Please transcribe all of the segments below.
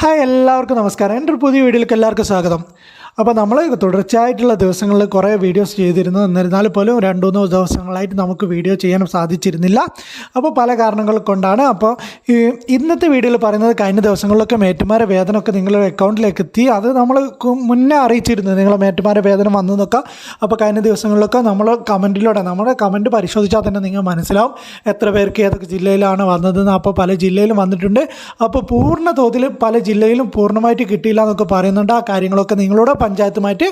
Hi എല്ലാവർക്കും നമസ്കാരം. എന്റെ ഒരു പുതിയ വീഡിയോയിലേക്ക് എല്ലാവർക്കും സ്വാഗതം. അപ്പോൾ നമ്മൾ തുടർച്ചയായിട്ടുള്ള ദിവസങ്ങളിൽ കുറേ വീഡിയോസ് ചെയ്തിരുന്നു. എന്നിരുന്നാൽ പോലും രണ്ട് മൂന്ന് ദിവസങ്ങളായിട്ട് നമുക്ക് വീഡിയോ ചെയ്യാൻ സാധിച്ചിരുന്നില്ല. അപ്പോൾ പല കാരണങ്ങൾ കൊണ്ടാണ്. അപ്പോൾ ഇന്നത്തെ വീഡിയോയിൽ പറയുന്നത് കഴിഞ്ഞ ദിവസങ്ങളിലൊക്കെ മേറ്റുമാരെ വേതനമൊക്കെ നിങ്ങളുടെ അക്കൗണ്ടിലേക്ക് എത്തി. അത് നമ്മൾ മുന്നേ അറിയിച്ചിരുന്നു നിങ്ങളെ മേറ്റുമാരെ വേതനം വന്നു എന്നൊക്കെ അപ്പോൾ കഴിഞ്ഞ ദിവസങ്ങളിലൊക്കെ നമ്മൾ കമന്റിലൂടെ നമ്മുടെ കമന്റ് പരിശോധിച്ചാൽ തന്നെ നിങ്ങൾ മനസ്സിലാവും എത്ര പേർക്ക് ഏതൊക്കെ ജില്ലയിലാണ് വന്നതെന്ന്. അപ്പോൾ പല ജില്ലയിലും വന്നിട്ടുണ്ട്. അപ്പോൾ പൂർണ തോതിൽ പല ജില്ലയിലും പൂർണമായിട്ട് കിട്ടിയില്ല എന്നൊക്കെ പറയുന്നുണ്ട്. ആ കാര്യങ്ങളൊക്കെ നിങ്ങളോട് പഞ്ചായത്തുമായിട്ട്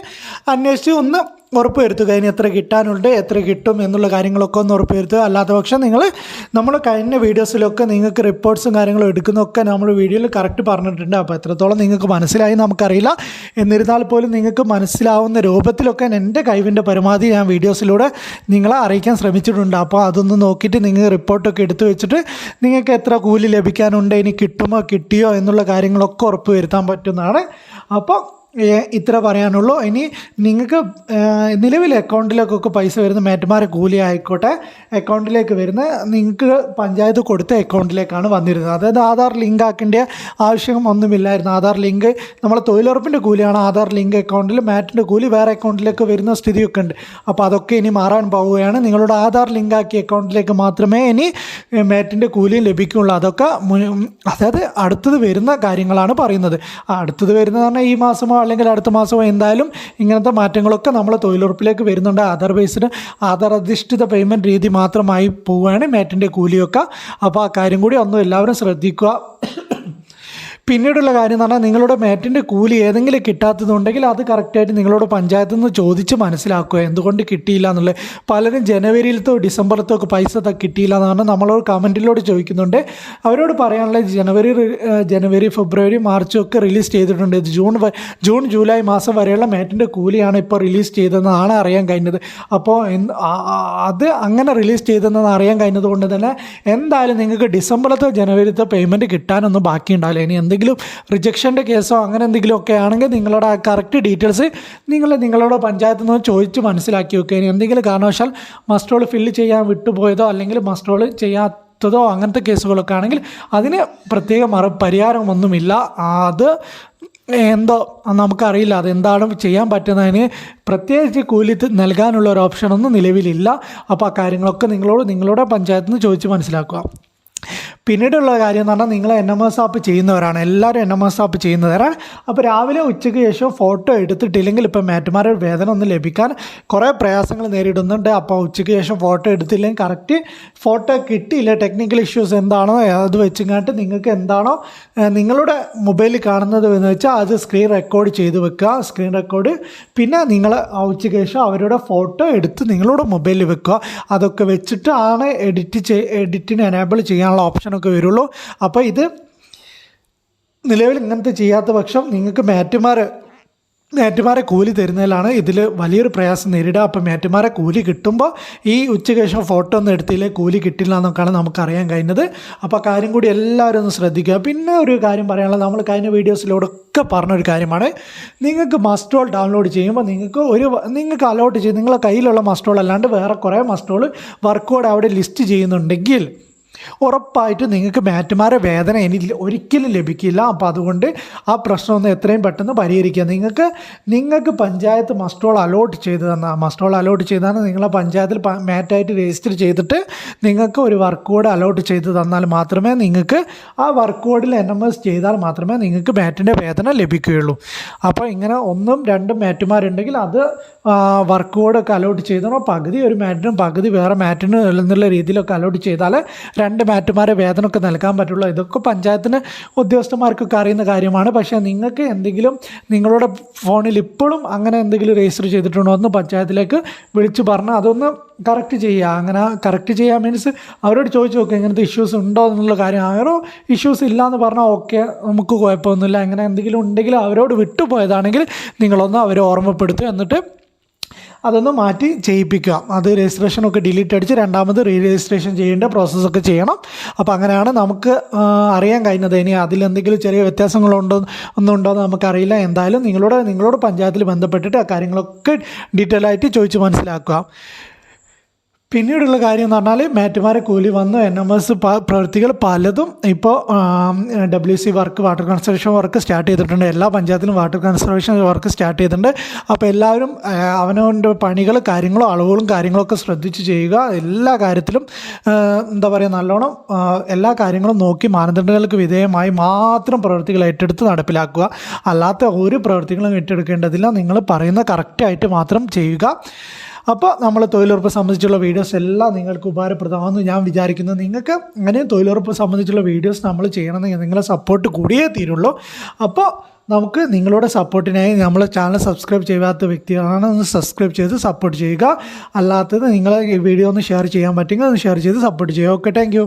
അന്വേഷിച്ച് ഒന്ന് ഉറപ്പ് വരുത്തുക ഇനി എത്ര കിട്ടാനുണ്ട് എത്ര കിട്ടും എന്നുള്ള കാര്യങ്ങളൊക്കെ ഒന്ന് ഉറപ്പ് വരുത്തുക അല്ലാത്ത പക്ഷം നിങ്ങൾ നമ്മൾ കഴിഞ്ഞ വീഡിയോസിലൊക്കെ നിങ്ങൾക്ക് റിപ്പോർട്ട്സും കാര്യങ്ങളും എടുക്കുന്നൊക്കെ നമ്മൾ വീഡിയോയിൽ കറക്റ്റ് പറഞ്ഞിട്ടുണ്ട്. അപ്പോൾ എത്രത്തോളം നിങ്ങൾക്ക് മനസ്സിലായി നമുക്കറിയില്ല. എന്നിരുന്നാൽ പോലും നിങ്ങൾക്ക് മനസ്സിലാവുന്ന രൂപത്തിലൊക്കെ എന്റെ കഴിവിന്റെ പരമാവധി ഞാൻ വീഡിയോസിലൂടെ നിങ്ങളെ അറിയിക്കാൻ ശ്രമിച്ചിട്ടുണ്ട്. അപ്പോൾ അതൊന്ന് നോക്കിയിട്ട് നിങ്ങൾ റിപ്പോർട്ടൊക്കെ എടുത്തു വെച്ചിട്ട് നിങ്ങൾക്ക് എത്ര കൂലി ലഭിക്കാനുണ്ട് ഇനി കിട്ടുമോ കിട്ടിയോ എന്നുള്ള കാര്യങ്ങളൊക്കെ ഉറപ്പ് വരുത്താൻ പറ്റുന്നതാണ്. അപ്പോൾ ഇത്ര പറയാനുള്ളൂ. ഇനി നിങ്ങൾക്ക് നിലവിൽ അക്കൗണ്ടിലേക്കൊക്കെ പൈസ വരുന്ന മേറ്റുമാരെ കൂലി ആയിക്കോട്ടെ. അക്കൗണ്ടിലേക്ക് വരുന്ന നിങ്ങൾക്ക് പഞ്ചായത്ത് കൊടുത്ത അക്കൗണ്ടിലേക്കാണ് വന്നിരുന്നത്. അതായത് ആധാർ ലിങ്ക് ആക്കേണ്ട ആവശ്യം ഒന്നുമില്ലായിരുന്നു. ആധാർ ലിങ്ക് നമ്മളെ തൊഴിലുറപ്പിന്റെ കൂലിയാണ് ആധാർ ലിങ്ക് അക്കൗണ്ടിൽ. മാറ്റിന്റെ കൂലി വേറെ അക്കൗണ്ടിലേക്ക് വരുന്ന സ്ഥിതിയൊക്കെ ഉണ്ട്. അപ്പോൾ അതൊക്കെ ഇനി മാറാൻ പോവുകയാണ്. നിങ്ങളുടെ ആധാർ ലിങ്ക് ആക്കിയ അക്കൗണ്ടിലേക്ക് മാത്രമേ ഇനി മാറ്റിന്റെ കൂലിയും ലഭിക്കുകയുള്ളൂ അതൊക്കെ അതായത് അടുത്തത് വരുന്ന കാര്യങ്ങളാണ് പറയുന്നത്. അടുത്തത് വരുന്നത് പറഞ്ഞാൽ ഈ മാസമോ അല്ലെങ്കിൽ അടുത്ത മാസമോ എന്തായാലും ഇങ്ങനത്തെ മാറ്റങ്ങളൊക്കെ നമ്മൾ തൊഴിലുറപ്പിലേക്ക് വരുന്നുണ്ട്. ആധാർ ബേസ്ഡ് ആധാർ അധിഷ്ഠിത പേയ്മെന്റ് രീതി മാത്രമായി പോവുകയാണ് മാറ്റിന്റെ കൂലിയൊക്കെ. അപ്പോൾ ആ കാര്യം കൂടി ഒന്നും എല്ലാവരും ശ്രദ്ധിക്കുക. പിന്നീടുള്ള കാര്യം എന്ന് പറഞ്ഞാൽ നിങ്ങളുടെ മേറ്റിന്റെ കൂലി ഏതെങ്കിലും കിട്ടാത്തതുണ്ടെങ്കിൽ അത് കറക്റ്റായിട്ട് നിങ്ങളോട് പഞ്ചായത്തിൽ നിന്ന് ചോദിച്ച് മനസ്സിലാക്കുക. എന്തുകൊണ്ട് കിട്ടിയില്ല എന്നുള്ളത് പലരും ജനുവരിയിലത്തോ ഡിസംബറിലത്തോ ഒക്കെ പൈസ കിട്ടിയില്ല എന്ന് പറഞ്ഞാൽ നമ്മളോട് കമന്റിലോട് ചോദിക്കുന്നുണ്ട്. അവരോട് പറയാനുള്ളത് ജനുവരി ജനുവരി ഫെബ്രുവരി മാർച്ചും ഒക്കെ റിലീസ് ചെയ്തിട്ടുണ്ട്. ഇത് ജൂൺ ജൂൺ ജൂലൈ മാസം വരെയുള്ള മേറ്റിന്റെ കൂലിയാണ് ഇപ്പോൾ റിലീസ് ചെയ്തതെന്നാണ് അറിയാൻ കഴിഞ്ഞത്. അപ്പോൾ എന്ത് അത് അങ്ങനെ റിലീസ് ചെയ്തതെന്ന് അറിയാൻ കഴിഞ്ഞത് കൊണ്ട് തന്നെ എന്തായാലും നിങ്ങൾക്ക് ഡിസംബറിലത്തോ ജനുവരിത്തോ പേയ്മെന്റ് കിട്ടാനൊന്നും ബാക്കിയുണ്ടാവില്ല. ഇനി എന്തെങ്കിലും റിജക്ഷന്റെ കേസോ അങ്ങനെ എന്തെങ്കിലും ഒക്കെ ആണെങ്കിൽ നിങ്ങളുടെ കറക്റ്റ് ഡീറ്റെയിൽസ് നിങ്ങൾ നിങ്ങളുടെ പഞ്ചായത്തിൽ നിന്ന് ചോദിച്ച് മനസ്സിലാക്കി വെക്കുക. എന്തെങ്കിലും കാരണവശാൽ മസ്റ്റോൾ ഫില്ല് ചെയ്യാൻ വിട്ടുപോയതോ അല്ലെങ്കിൽ മസ്റ്റോൾ ചെയ്യാത്തതോ അങ്ങനത്തെ കേസുകളൊക്കെ ആണെങ്കിൽ അതിന് പ്രത്യേക മറ പരിഹാരമൊന്നുമില്ല. അത് എന്തോ നമുക്കറിയില്ല. അതെന്താണ് ചെയ്യാൻ പറ്റുന്നതിന് പ്രത്യേകിച്ച് കൂലി നൽകാനുള്ള ഒരു ഓപ്ഷനൊന്നും നിലവിലില്ല. അപ്പോൾ ആ കാര്യങ്ങളൊക്കെ നിങ്ങളോട് നിങ്ങളുടെ പഞ്ചായത്തിൽ നിന്ന് ചോദിച്ച് മനസ്സിലാക്കുക. പിന്നീടുള്ള കാര്യം എന്ന് പറഞ്ഞാൽ നിങ്ങൾ എൻ എം എസ് ആപ്പ് ചെയ്യുന്നവരാണ്. എല്ലാവരും എൻ എം എസ് ആപ്പ് ചെയ്യുന്നവരാണ് അപ്പോൾ രാവിലെ ഉച്ചയ്ക്ക് ശേഷം ഫോട്ടോ എടുത്തിട്ടില്ലെങ്കിൽ ഇപ്പോൾ മാറ്റുമാരുടെ വേദന ഒന്നും ലഭിക്കാൻ കുറേ പ്രയാസങ്ങൾ നേരിടുന്നുണ്ട്. അപ്പോൾ ഉച്ചയ്ക്ക് ശേഷം ഫോട്ടോ എടുത്തില്ലെങ്കിൽ കറക്റ്റ് ഫോട്ടോ കിട്ടിയില്ല. ടെക്നിക്കൽ ഇഷ്യൂസ് എന്താണോ അത് വെച്ചിങ്ങാട്ട് നിങ്ങൾക്ക് എന്താണോ നിങ്ങളുടെ മൊബൈലിൽ കാണുന്നത് എന്ന് വെച്ചാൽ അത് സ്ക്രീൻ റെക്കോർഡ് ചെയ്ത് വെക്കുക. സ്ക്രീൻ റെക്കോർഡ് പിന്നെ നിങ്ങൾ ആ ഉച്ചയ്ക്ക് ശേഷം അവരുടെ ഫോട്ടോ എടുത്ത് നിങ്ങളുടെ മൊബൈലിൽ വെക്കുക. അതൊക്കെ വെച്ചിട്ടാണ് എഡിറ്റ് എഡിറ്റിന് എനേബിൾ ചെയ്യാനുള്ള ഓപ്ഷനൊക്കെ വരുള്ളൂ. അപ്പോൾ ഇത് നിലവിൽ ഇങ്ങനത്തെ ചെയ്യാത്ത പക്ഷം നിങ്ങൾക്ക് മാറ്റുമാർ മേറ്റുമാരെ കൂലി തരുന്നതിലാണ് ഇതിൽ വലിയൊരു പ്രയാസം നേരിടുക. അപ്പോൾ മേറ്റുമാരെ കൂലി കിട്ടുമ്പോൾ ഈ ഉച്ചയ്ക്ക് ശേഷം ഫോട്ടോ ഒന്നും എടുത്തില്ലേ കൂലി കിട്ടില്ല എന്നൊക്കെയാണ് നമുക്കറിയാൻ കഴിഞ്ഞത്. അപ്പോൾ കാര്യം കൂടി എല്ലാവരും ഒന്ന് ശ്രദ്ധിക്കുക. പിന്നെ ഒരു കാര്യം പറയാനുള്ളത് നമ്മൾ കഴിഞ്ഞ വീഡിയോസിലൂടെ ഒക്കെ പറഞ്ഞൊരു കാര്യമാണ്. നിങ്ങൾക്ക് മസ്റ്റോൾ ഡൗൺലോഡ് ചെയ്യുമ്പോൾ നിങ്ങൾക്ക് ഒരു നിങ്ങൾക്ക് അലോട്ട് ചെയ്ത് നിങ്ങളെ കയ്യിലുള്ള മസ്റ്റോൾ അല്ലാണ്ട് വേറെ കുറേ മസ്റ്റോൾ വർക്കോട് അവിടെ ലിസ്റ്റ് ചെയ്യുന്നുണ്ടെങ്കിൽ ഉറപ്പായിട്ടും നിങ്ങൾക്ക് മാറ്റുമാരെ വേദന ഇനി ഒരിക്കലും ലഭിക്കില്ല. അപ്പോൾ അതുകൊണ്ട് ആ പ്രശ്നം ഒന്ന് എത്രയും പെട്ടെന്ന് പരിഹരിക്കുക. നിങ്ങൾക്ക് നിങ്ങൾക്ക് പഞ്ചായത്ത് മസ്റ്റോൾ അലോട്ട് ചെയ്ത് തന്ന മസ്റ്റോൾ അലോട്ട് ചെയ്താണ് നിങ്ങളെ പഞ്ചായത്തിൽ മാറ്റായിട്ട് രജിസ്റ്റർ ചെയ്തിട്ട് നിങ്ങൾക്ക് ഒരു വർക്ക് കോഡ് അലോട്ട് ചെയ്ത് തന്നാൽ മാത്രമേ നിങ്ങൾക്ക് ആ വർക്ക് കോഡിൽ എൻ എം എസ് ചെയ്താൽ മാത്രമേ നിങ്ങൾക്ക് മാറ്റിന്റെ വേദന ലഭിക്കുകയുള്ളൂ. അപ്പോൾ ഇങ്ങനെ ഒന്നും രണ്ടും മാറ്റുമാരുണ്ടെങ്കിൽ അത് വർക്ക് കോഡൊക്കെ അലോട്ട് ചെയ്തോ പകുതി ഒരു മാറ്റിനും പകുതി വേറെ മാറ്റിനും എന്നുള്ള രീതിയിലൊക്കെ അലോട്ട് ചെയ്താൽ രണ്ട് മാറ്റുമാരെ വേതനമൊക്കെ നൽകാൻ പറ്റുള്ളൂ. ഇതൊക്കെ പഞ്ചായത്തിന് ഉദ്യോഗസ്ഥന്മാർക്കൊക്കെ അറിയുന്ന കാര്യമാണ്. പക്ഷേ നിങ്ങൾക്ക് എന്തെങ്കിലും നിങ്ങളുടെ ഫോണിൽ ഇപ്പോഴും അങ്ങനെ എന്തെങ്കിലും രജിസ്റ്റർ ചെയ്തിട്ടുണ്ടോ എന്ന് പഞ്ചായത്തിലേക്ക് വിളിച്ച് പറഞ്ഞാൽ അതൊന്ന് കറക്റ്റ് ചെയ്യുക. അങ്ങനെ കറക്റ്റ് ചെയ്യാൻ മീൻസ് അവരോട് ചോദിച്ചു നോക്കുക ഇങ്ങനത്തെ ഇഷ്യൂസ് ഉണ്ടോ എന്നുള്ള കാര്യം. ആരോ ഇഷ്യൂസ് ഇല്ല എന്ന് പറഞ്ഞാൽ ഓക്കെ നമുക്ക് കുഴപ്പമൊന്നുമില്ല. അങ്ങനെ എന്തെങ്കിലും ഉണ്ടെങ്കിൽ അവരോട് വിട്ടുപോയതാണെങ്കിൽ നിങ്ങളൊന്ന് അവരെ ഓർമ്മപ്പെടുത്തുക എന്നിട്ട് അതൊന്ന് മാറ്റി ചെയ്യിപ്പിക്കുക. അത് രജിസ്ട്രേഷനൊക്കെ ഡിലീറ്റ് അടിച്ച് രണ്ടാമത് റീ രജിസ്ട്രേഷൻ ചെയ്യേണ്ട പ്രോസസ്സൊക്കെ ചെയ്യണം. അപ്പോൾ അങ്ങനെയാണ് നമുക്ക് അറിയാൻ കഴിഞ്ഞത്. ഇനി അതിലെന്തെങ്കിലും ചെറിയ വ്യത്യാസങ്ങളുണ്ടോ ഒന്നും ഉണ്ടോ എന്ന് നമുക്കറിയില്ല. എന്തായാലും നിങ്ങളോട് നിങ്ങളോട് പഞ്ചായത്തിൽ ബന്ധപ്പെട്ടിട്ട് ആ കാര്യങ്ങളൊക്കെ ഡീറ്റെയിൽ ആയിട്ട് ചോദിച്ച് മനസ്സിലാക്കുക. പിന്നീടുള്ള കാര്യം എന്ന് പറഞ്ഞാൽ മാറ്റുമാരെ കൂലി വന്നു. എൻ എം എസ് പ്രവൃത്തികൾ പലതും ഇപ്പോൾ W C work water conservation work start ചെയ്തിട്ടുണ്ട്. എല്ലാ പഞ്ചായത്തിലും വാട്ടർ കൺസർവേഷൻ വർക്ക് സ്റ്റാർട്ട് ചെയ്തിട്ടുണ്ട്. അപ്പോൾ എല്ലാവരും അവനവന്റെ പണികൾ കാര്യങ്ങളും അളവുകളും കാര്യങ്ങളൊക്കെ ശ്രദ്ധിച്ച് ചെയ്യുക. എല്ലാ കാര്യത്തിലും എന്താ പറയുക നല്ലോണം എല്ലാ കാര്യങ്ങളും നോക്കി മാനദണ്ഡങ്ങൾക്ക് വിധേയമായി മാത്രം പ്രവൃത്തികൾ ഏറ്റെടുത്ത് നടപ്പിലാക്കുക. അല്ലാത്ത ഒരു പ്രവൃത്തികളും ഏറ്റെടുക്കേണ്ടതില്ല. നിങ്ങൾ പറയുന്ന കറക്റ്റായിട്ട് മാത്രം ചെയ്യുക. അപ്പോൾ നമ്മൾ തൊഴിലുറപ്പ് സംബന്ധിച്ചുള്ള വീഡിയോസ് എല്ലാം നിങ്ങൾക്ക് ഉപകാരപ്രദമാണെന്ന് ഞാൻ വിചാരിക്കുന്നു. നിങ്ങൾക്ക് അങ്ങനെ തൊഴിലുറപ്പ് സംബന്ധിച്ചുള്ള വീഡിയോസ് നമ്മൾ ചെയ്യണമെങ്കിൽ നിങ്ങളെ സപ്പോർട്ട് കൂടിയേ തീരുള്ളൂ. അപ്പോൾ നമുക്ക് നിങ്ങളുടെ സപ്പോർട്ടിനായി നമ്മൾ ചാനൽ സബ്സ്ക്രൈബ് ചെയ്യാത്ത വ്യക്തികളാണ് ഒന്ന് സബ്സ്ക്രൈബ് ചെയ്ത് സപ്പോർട്ട് ചെയ്യുക. അല്ലാത്തത് നിങ്ങൾ വീഡിയോ ഒന്ന് ഷെയർ ചെയ്യാൻ പറ്റുമെങ്കിൽ ഒന്ന് ഷെയർ ചെയ്ത് സപ്പോർട്ട് ചെയ്യുക. Okay thank